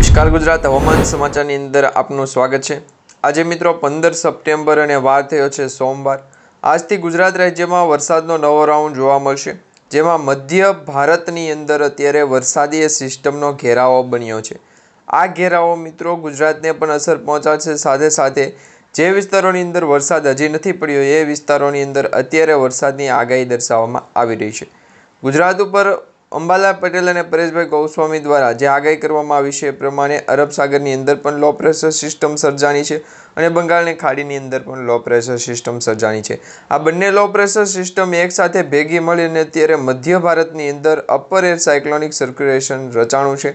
નમસ્કાર ગુજરાત હવામાન સમાચારની અંદર આપનું સ્વાગત છે. આજે મિત્રો પંદર સપ્ટેમ્બર અને વાર થયો છે સોમવાર. આજથી ગુજરાત રાજ્યમાં વરસાદનો નવો રાઉન્ડ જોવા મળશે, જેમાં મધ્ય ભારતની અંદર અત્યારે વરસાદી સિસ્ટમનો ઘેરાવો બન્યો છે. આ ઘેરાવો મિત્રો ગુજરાતને પણ અસર પહોંચાડશે. સાથે સાથે જે વિસ્તારોની અંદર વરસાદ હજી નથી પડ્યો, એ વિસ્તારોની અંદર અત્યારે વરસાદની આગાહી દર્શાવવામાં આવી રહી છે. ગુજરાત ઉપર અંબાલા પટેલ અને પરેશભાઈ ગૌસ્વામી દ્વારા જે આગાહી કરવામાં આવી છે એ પ્રમાણે અરબ સાગરની અંદર પણ લો પ્રેશર સિસ્ટમ સર્જાણી છે અને બંગાળની ખાડીની અંદર પણ લો પ્રેશર સિસ્ટમ સર્જાણી છે. આ બંને લો પ્રેશર સિસ્ટમ એકસાથે ભેગી મળીને અત્યારે મધ્ય ભારતની અંદર અપર એર સાયક્લોનિક સર્ક્યુલેશન રચાણું છે.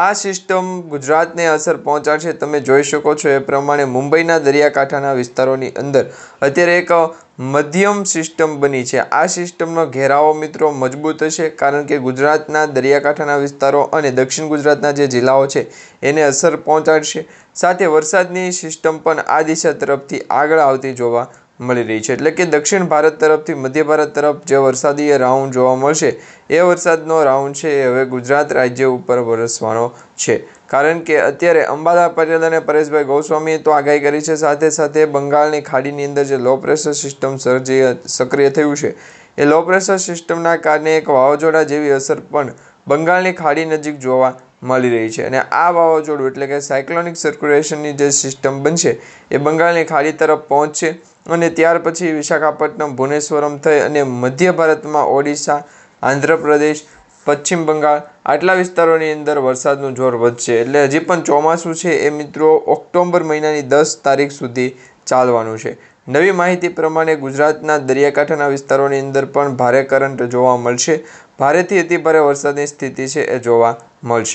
આ સિસ્ટમ ગુજરાતને અસર પહોંચાડશે, તમે જોઈ શકો છો એ પ્રમાણે મુંબઈના દરિયાકાંઠાના વિસ્તારોની અંદર. અત્યારે એક મધ્યમ સિસ્ટમ બની છે. આ સિસ્ટમનો ઘેરાવો મિત્રો મજબૂત હશે કારણ કે ગુજરાતના દરિયાકાંઠાના વિસ્તારો અને દક્ષિણ ગુજરાતના જે જિલ્લાઓ છે એને અસર પહોંચાડશે. સાથે વરસાદની સિસ્ટમ પણ આ દિશા તરફથી આગળ આવતી જોવા મળી રહી છે. એટલે કે દક્ષિણ ભારત તરફથી મધ્ય ભારત તરફ જે વરસાદી રાઉન્ડ જોવા મળશે, એ વરસાદનો રાઉન્ડ છે એ હવે ગુજરાત રાજ્ય ઉપર વરસવાનો છે. કારણ કે અત્યારે અંબાલા પટેલ અને પરેશભાઈ ગોસ્વામીએ તો આગાહી કરી છે, સાથે સાથે બંગાળની ખાડીની અંદર જે લો પ્રેશર સિસ્ટમ સર્જી, સક્રિય થયું છે. એ લો પ્રેશર સિસ્ટમના કારણે એક વાવાઝોડા જેવી અસર પણ બંગાળની ખાડી નજીક જોવા મળી રહી છે. અને આ વાવાઝોડું એટલે કે સાયક્લોનિક સર્ક્યુલેશનની જે સિસ્ટમ બનશે, એ બંગાળની ખાડી તરફ પહોંચશે. અને ત્યાર પછી વિશાખાપટ્ટનમ, ભુવનેશ્વરમ થઈ અને મધ્ય ભારતમાં ઓડિશા, આંધ્રપ્રદેશ, પશ્ચિમ બંગાળ આટલા વિસ્તારોની અંદર વરસાદનું જોર વધશે. એટલે હજી પણ ચોમાસું છે એ મિત્રો ઓક્ટોબર મહિનાની દસ તારીખ સુધી ચાલવાનું છે. નવી માહિતી પ્રમાણે ગુજરાતના દરિયાકાંઠાના વિસ્તારોની અંદર પણ ભારે કરંટ જોવા મળશે. ભારેથી અતિ ભારે વરસાદની સ્થિતિ છે એ જોવા મળશે.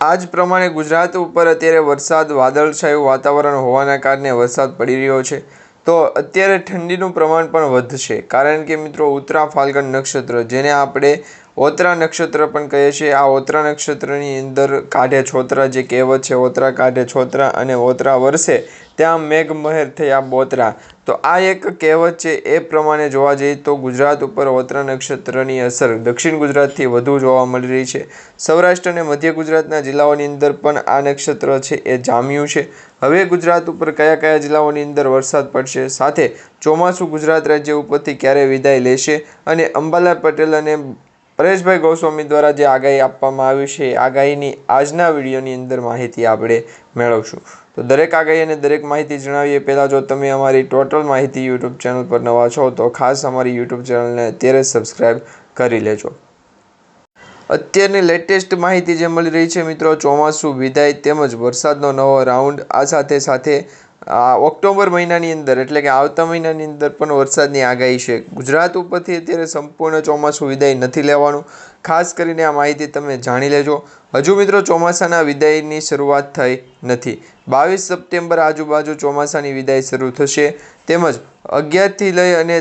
આજ પ્રમાણે ગુજરાત ઉપર અત્યારે વરસાદ, વાદળછાયું વાતાવરણ હોવાના કારણે વરસાદ પડી રહ્યો છે. તો અત્યારે ઠંડીનું પ્રમાણ પણ વધશે. કારણ કે મિત્રો ઉત્તરા ફાલ્ગણ નક્ષત્ર, જેને આપણે ઓતરા નક્ષત્ર પણ કહીએ છીએ આ ઓતરા નક્ષત્રની અંદર કાઢે છોતરા જે કહેવત છે, ઓતરા કાઢે છોતરા અને ઓતરા વરસે, ત્યાં મેઘમહેર થયા બોતરા. તો આ એક કહેવત છે, એ પ્રમાણે જોવા જઈએ તો ગુજરાત ઉપર ઓતરા નક્ષત્રની અસર દક્ષિણ ગુજરાતથી વધુ જોવા મળી રહી છે. સૌરાષ્ટ્ર અને મધ્ય ગુજરાતના જિલ્લાઓની અંદર પણ આ નક્ષત્ર છે, એ જામ્યું છે. હવે ગુજરાત ઉપર કયા કયા જિલ્લાઓની અંદર વરસાદ પડશે? સાથે ચોમાસું ગુજરાત રાજ્ય ઉપરથી ક્યારે વિદાય લેશે? અને અંબાલા પટેલ અને પરેશભાઈ ગોસ્વામી દ્વારા જે આગાહી આપવામાં આવી છે આગાહીની આજના વિડીયોની અંદર માહિતી આપણે મેળવશું. તો દરેક આગાહી અને દરેક માહિતી જણાવીએ. પહેલાં જો તમે અમારી ટોટલ માહિતી યુટ્યુબ ચેનલ પર નવા છો, તો ખાસ અમારી યુટ્યુબ ચેનલને અત્યારે સબસ્ક્રાઈબ કરી લેજો. અત્યારની લેટેસ્ટ માહિતી જે મળી રહી છે મિત્રો, ચોમાસું, વિદાય તેમજ વરસાદનો નવો રાઉન્ડ આ સાથે સાથે ઓક્ટોબર મહિનાની અંદર, એટલે કે આવતા મહિનાની અંદર પણ વરસાદની આગાહી છે. ગુજરાત ઉપરથી અત્યારે સંપૂર્ણ ચોમાસું વિદાય નથી લેવાનું. ખાસ કરીને આ માહિતી તમે જાણી લેજો. હજુ મિત્રો ચોમાસાના વિદાયની શરૂઆત થઈ નથી. બાવીસ સપ્ટેમ્બર આજુબાજુ ચોમાસાની વિદાય શરૂ થશે. તેમજ અગિયારથી લઈ અને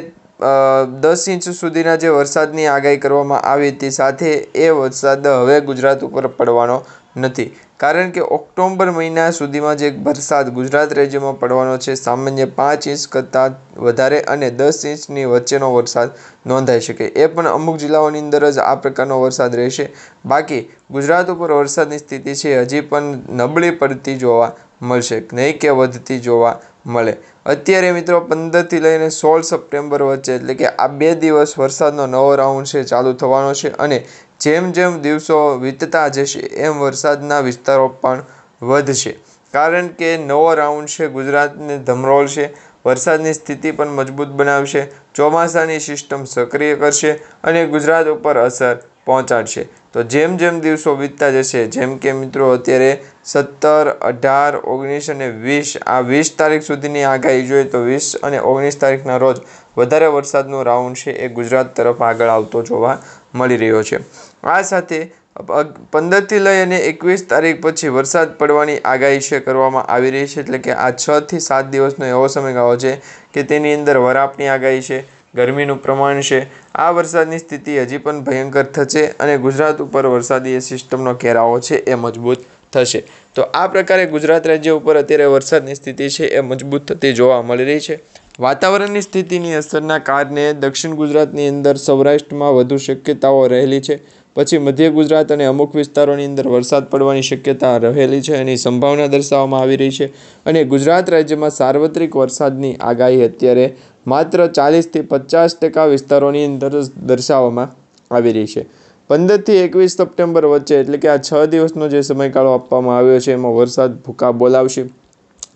દસ ઇંચ સુધીના જે વરસાદની આગાહી કરવામાં આવી હતી, સાથે એ વરસાદ હવે ગુજરાત ઉપર પડવાનો નથી. કારણ કે ઓક્ટોબર મહિના સુધીમાં જે વરસાદ ગુજરાત રાજ્યમાં પડવાનો છે, સામાન્ય પાંચ ઇંચ કરતાં વધારે અને દસ ઇંચની વચ્ચેનો વરસાદ નોંધાઈ શકે. એ પણ અમુક જિલ્લાઓની અંદર જ આ પ્રકારનો વરસાદ રહેશે. બાકી ગુજરાત ઉપર વરસાદની સ્થિતિ છે, હજી પણ નબળી પડતી જોવા મળશે. નહીં કે વધતી જોવા મળે. અત્યારે મિત્રો પંદરથી લઈને સોળ સપ્ટેમ્બર વચ્ચે, એટલે કે આ બે દિવસ વરસાદનો નવો રાઉન્ડ છે, ચાલુ થવાનો છે અને જેમ જેમ દિવસો વીતતા જશે, એમ વરસાદના વિસ્તારો પણ વધશે. કારણ કે નવો રાઉન્ડ છે, ગુજરાતને ધમરોળશે વરસાદની સ્થિતિ પણ મજબૂત બનાવશે, ચોમાસાની સિસ્ટમ સક્રિય કરશે અને ગુજરાત ઉપર અસર પહોંચાડશે. તો જેમ જેમ દિવસો વીતતા જશે, જેમ કે મિત્રો અત્યારે સત્તર, અઢાર, ઓગણીસ અને વીસ, આ વીસ તારીખ સુધીની આગાહી જોઈએ તો વીસ અને ઓગણીસ તારીખના રોજ વધારે વરસાદનો રાઉન્ડ છે એ ગુજરાત તરફ આગળ આવતો જોવા મળી રહ્યો છે. આ સાથે પંદરથી લઈ અને એકવીસ તારીખ પછી વરસાદ પડવાની આગાહી છે કરવામાં આવી રહી છે. એટલે કે આ છથી સાત દિવસનો એવો સમયગાળો છે કે તેની અંદર વરાપની આગાહી છે, ગરમીનું પ્રમાણ છે. આ વરસાદની સ્થિતિ હજી પણ ભયંકર થશે અને ગુજરાત ઉપર વરસાદી સિસ્ટમનો ઘેરાવો છે એ મજબૂત થશે. તો આ પ્રકારે ગુજરાત રાજ્ય ઉપર અત્યારે વરસાદની સ્થિતિ છે એ મજબૂત થતી જોવા મળી રહી છે. વાતાવરણની સ્થિતિની અસરના કારણે દક્ષિણ ગુજરાતની અંદર સૌરાષ્ટ્રમાં વધુ શક્યતાઓ રહેલી છે. પછી મધ્ય ગુજરાત અને અમુક વિસ્તારોની અંદર વરસાદ પડવાની શક્યતા રહેલી છે એની સંભાવના દર્શાવવામાં આવી રહી છે. અને ગુજરાત રાજ્યમાં સાર્વત્રિક વરસાદની આગાહી અત્યારે માત્ર ચાલીસથી પચાસ ટકા વિસ્તારોની અંદર દર્શાવવામાં આવી રહી છે. પંદરથી એકવીસ સપ્ટેમ્બર વચ્ચે એટલે કે આ છ દિવસનો જે સમયગાળો આપવામાં આવ્યો છે એમાં વરસાદ ભૂકા બોલાવશે.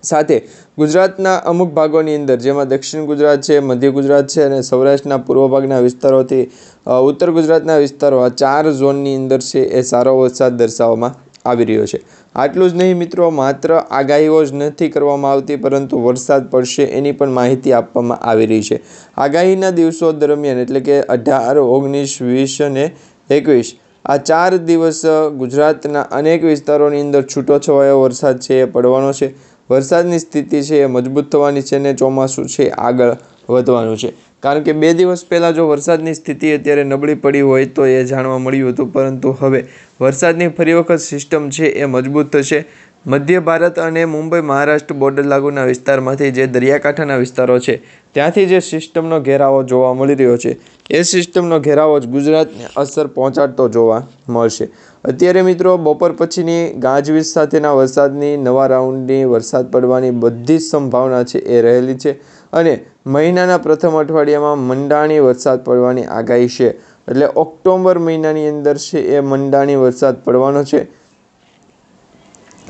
સાથે ગુજરાતના અમુક ભાગોની અંદર જેમાં દક્ષિણ ગુજરાત છે, મધ્ય ગુજરાત છે અને સૌરાષ્ટ્રના પૂર્વ ભાગના વિસ્તારોથી ઉત્તર ગુજરાતના વિસ્તારો આ ચાર ઝોનની અંદર છે એ સારો વરસાદ દર્શાવવામાં આવી રહ્યો છે. આટલું જ નહીં મિત્રો, માત્ર આગાહીઓ જ નથી કરવામાં આવતી, પરંતુ વરસાદ પડશે એની પણ માહિતી આપવામાં આવી રહી છે. આગાહીના દિવસો દરમિયાન, એટલે કે અઢાર, ઓગણીસ, વીસ અને એકવીસ, આ ચાર દિવસ ગુજરાતના અનેક વિસ્તારોની અંદર છૂટોછવાયો વરસાદ છે એ પડવાનો છે. વરસાદની સ્થિતિ છે એ મજબૂત થવાની છે અને ચોમાસું છે આગળ વધવાનું છે. કારણ કે બે દિવસ પહેલાં જો વરસાદની સ્થિતિ અત્યારે નબળી પડી હોય તો એ જાણવા મળ્યું હતું, પરંતુ હવે વરસાદની ફરી વખત સિસ્ટમ છે એ મજબૂત થશે. મધ્ય ભારત અને મુંબઈ મહારાષ્ટ્ર બોર્ડર લાગુના વિસ્તારમાંથી જે દરિયાકાંઠાના વિસ્તારો છે, ત્યાંથી જે સિસ્ટમનો ઘેરાવો જોવા મળી રહ્યો છે, એ સિસ્ટમનો ઘેરાવો જ ગુજરાતને અસર પહોંચાડતો જોવા મળશે. અત્યારે મિત્રો, બપોર પછીની ગાજવીજ સાથેના વરસાદની નવા રાઉન્ડની વરસાદ પડવાની બધી જ સંભાવના છે એ રહેલી છે. અને મહિનાના પ્રથમ અઠવાડિયામાં મંડાણી વરસાદ પડવાની આગાહી છે. એટલે ઓક્ટોબર મહિનાની અંદર છે એ મંડાણી વરસાદ પડવાનો છે.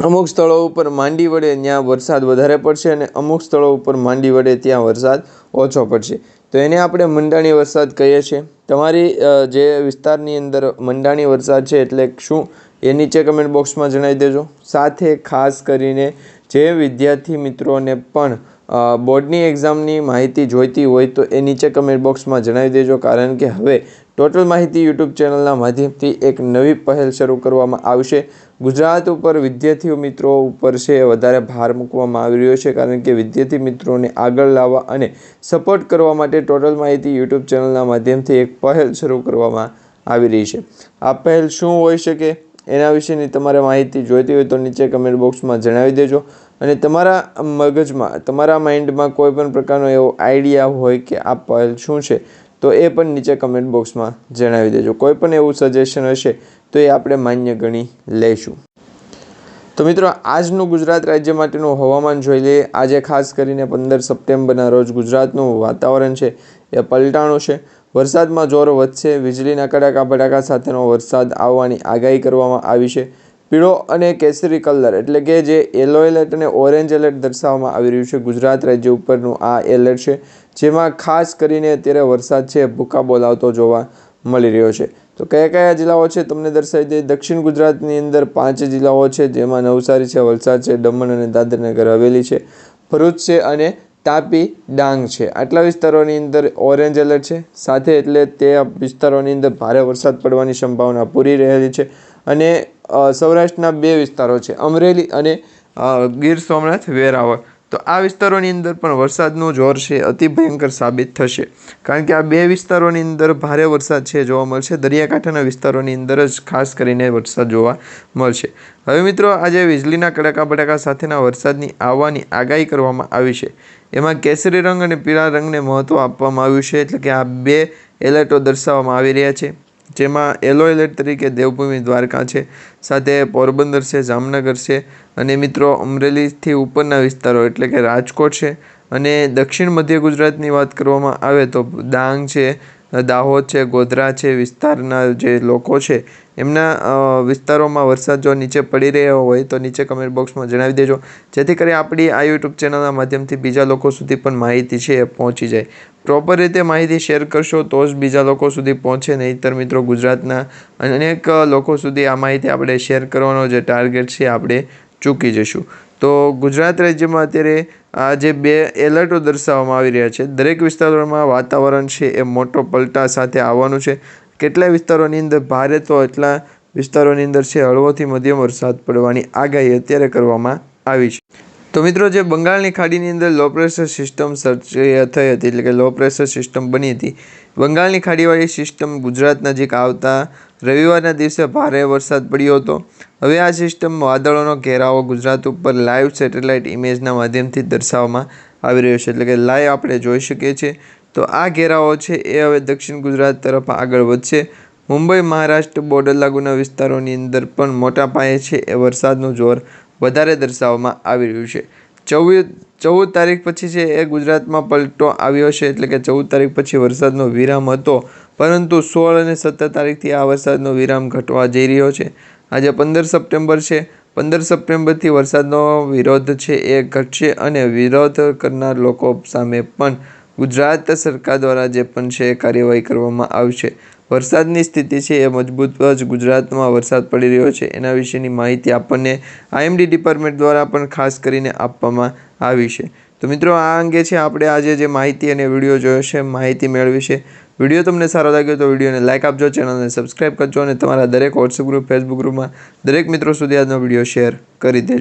અમુક સ્થળો ઉપર માંડી વડે ત્યાં વરસાદ વધારે પડશે અને અમુક સ્થળો ઉપર માંડી વડે ત્યાં વરસાદ ઓછો પડશે. તો એને આપણે મંડાણી વરસાદ કહીએ છીએ. તમારી જે વિસ્તારની અંદર મંડાણી વરસાદ છે એટલે શું? એ નીચે કમેન્ટ બોક્સમાં જણાવી દેજો. સાથે ખાસ કરીને જે વિદ્યાર્થી મિત્રોને પણ બોર્ડની એક્ઝામની માહિતી જોઈતી હોય તો એ નીચે કમેન્ટ બોક્સમાં જણાવી દેજો, કારણ કે હવે ટોટલ માહિતી યુટ્યુબ ચેનલના માધ્યમથી એક નવી પહેલ શરૂ કરવામાં આવશે. ગુજરાત ઉપર વિદ્યાર્થીઓ મિત્રો ઉપર છે વધારે ભાર મૂકવામાં આવી રહ્યો છે, કારણ કે વિદ્યાર્થી મિત્રોને આગળ લાવવા અને સપોર્ટ કરવા માટે ટોટલ માહિતી યુટ્યુબ ચેનલના માધ્યમથી એક પહેલ શરૂ કરવામાં આવી રહી છે. આ પહેલ શું હોઈ શકે એના વિશેની તમારે માહિતી જોઈતી હોય તો નીચે કમેન્ટ બોક્સમાં જણાવી દેજો. અને તમારા મગજમાં, તમારા માઇન્ડમાં કોઈ પણ પ્રકારનો એવો આઈડિયા હોય કે આ પહેલ શું છે, તો એ પણ નીચે કમેન્ટ બોક્સમાં જણાવી દેજો. કોઈ પણ એવું સજેશન હશે, તો એ આપણે માન્ય ગણી લઈશું. તો મિત્રો, આજનું ગુજરાત રાજ્ય માટેનું હવામાન જોઈ લઈએ. આજે ખાસ કરીને પંદર સપ્ટેમ્બરના રોજ ગુજરાતનું વાતાવરણ છે, એ પલટાણું છે. વરસાદમાં જોર વધશે. વીજળીના કડાકા ભડાકા સાથેનો વરસાદ આવવાની આગાહી કરવામાં આવી છે. પીળો અને કેસરી કલર એટલે કે જે યલો એલર્ટ અને ઓરેન્જ એલર્ટ દર્શાવવામાં આવી રહ્યું છે. ગુજરાત રાજ્ય ઉપરનું આ એલર્ટ છે, જેમાં ખાસ કરીને અત્યારે વરસાદ છે, ભૂકા બોલાવતો જોવા મળી રહ્યો છે. તો કયા કયા જિલ્લાઓ છે તમને દર્શાવી દઈએ. દક્ષિણ ગુજરાતની અંદર પાંચ જિલ્લાઓ છે, જેમાં નવસારી છે, વલસાડ છે, દમણ અને દાદરનગર હવેલી છે. ભરૂચ છે અને તાપી ડાંગ છે. આટલા વિસ્તારોની અંદર ઓરેન્જ એલર્ટ છે. સાથે એટલે તે વિસ્તારોની અંદર ભારે વરસાદ પડવાની સંભાવના પૂરી રહેલી છે. અને સૌરાષ્ટ્રના બે વિસ્તારો છે, અમરેલી અને ગીર સોમનાથ, વેરાવળ. તો આ વિસ્તારોની અંદર પણ વરસાદનું જોર છે, અતિ ભયંકર સાબિત થશે. કારણ કે આ બે વિસ્તારોની અંદર ભારે વરસાદ છે જોવા મળશે. દરિયાકાંઠાના વિસ્તારોની અંદર જ ખાસ કરીને વરસાદ જોવા મળશે. હવે મિત્રો, આજે વીજળીના કડાકા બડાકા સાથેના વરસાદની આવવાની આગાહી કરવામાં આવી છે. એમાં કેસરી રંગ અને પીળા રંગને મહત્ત્વ આપવામાં આવ્યું છે, એટલે કે આ બે એલર્ટો દર્શાવવામાં આવી રહ્યા છે. જેમાં એલો એલર્ટ તરીકે દેવભૂમિ દ્વારકા છે, સાથે પોરબંદર છે, જામનગર છે અને મિત્રો અમરેલીથી ઉપરના વિસ્તારો એટલે કે રાજકોટ છે અને દક્ષિણ મધ્ય ગુજરાતની વાત કરવામાં આવે તો ડાંગ છે દાહોદ છે, ગોધરા છે, વિસ્તારના જે લોકો છે, એમના વિસ્તારોમાં વરસાદ જો નીચે પડી રહ્યો હોય તો નીચે કમેન્ટ બોક્સમાં જણાવી દેજો. જેથી કરી આપણી આ યુટ્યુબ ચેનલના માધ્યમથી બીજા લોકો સુધી પણ માહિતી છે એ પહોંચી જાય. પ્રોપર રીતે માહિતી શેર કરશો તો જ બીજા લોકો સુધી પહોંચે. નહીંતર મિત્રો ગુજરાતના અનેક લોકો સુધી આ માહિતી આપણે શેર કરવાનો જે ટાર્ગેટ છે આપણે ચૂકી જશું તો ગુજરાત રાજ્યમાં અત્યારે આ જે બે એલર્ટો દર્શાવવામાં આવી રહ્યા છે, દરેક વિસ્તારોમાં વાતાવરણ છે એ મોટો પલટા સાથે આવવાનું છે. કેટલાય વિસ્તારોની અંદર ભારે તો એટલા વિસ્તારોની અંદર છે, હળવોથી મધ્યમ વરસાદ પડવાની આગાહી અત્યારે કરવામાં આવી છે. તો મિત્રો, જે બંગાળની ખાડીની અંદર લો પ્રેશર સિસ્ટમ સર્ચ થઈ હતી, એટલે કે લો પ્રેશર સિસ્ટમ બની હતી. બંગાળની ખાડીવાળી સિસ્ટમ ગુજરાત નજીક આવતા રવિવારના દિવસે ભારે વરસાદ પડ્યો હતો. હવે આ સિસ્ટમ વાદળોનો ઘેરાવો ગુજરાત ઉપર લાઈવ સેટેલાઇટ ઇમેજના માધ્યમથી દર્શાવવામાં આવી રહ્યો છે. એટલે કે લાઈવ આપણે જોઈ શકીએ છીએ. તો આ ઘેરાવો છે એ હવે દક્ષિણ ગુજરાત તરફ આગળ વધશે. મુંબઈ, મહારાષ્ટ્ર બોર્ડર લાગુના વિસ્તારોની અંદર પણ મોટા પાયે છે એ વરસાદનું જોર વધારે દર્શાવવામાં આવી રહ્યું છે. ચૌદ ચૌદ તારીખ પછી છે એ ગુજરાતમાં પલટો આવ્યો છે. એટલે કે ચૌદ તારીખ પછી વરસાદનો વિરામ હતો. પરંતુ સોળ અને સત્તર તારીખથી આ વરસાદનો વિરામ ઘટવા જઈ રહ્યો છે. આજે પંદર સપ્ટેમ્બર છે. પંદર સપ્ટેમ્બરથી વરસાદનો વિરોધ છે એ ઘટશે અને વિરોધ કરનાર લોકો સામે પણ ગુજરાત સરકાર દ્વારા જે પણ છે કાર્યવાહી કરવામાં આવશે. વરસાદની સ્થિતિ છે એ મજબૂત જ ગુજરાતમાં વરસાદ પડી રહ્યો છે. એના વિશેની માહિતી આપણને આઈએમડી ડિપાર્ટમેન્ટ દ્વારા પણ ખાસ કરીને આપવામાં આવી છે. તો મિત્રો, આ અંગે છે આપણે આજે જે માહિતી અને વીડિયો જોયો છે, માહિતી મેળવી છે. વીડિયો તમને સારો લાગ્યો તો વિડીયોને લાઇક આપજો, ચેનલને સબસ્ક્રાઈબ કરજો અને તમારા દરેક વોટ્સઅપ ગ્રુપ ફેસબુક ગ્રુપમાં દરેક મિત્રો સુધી આજનો વીડિયો શેર કરી દેજો.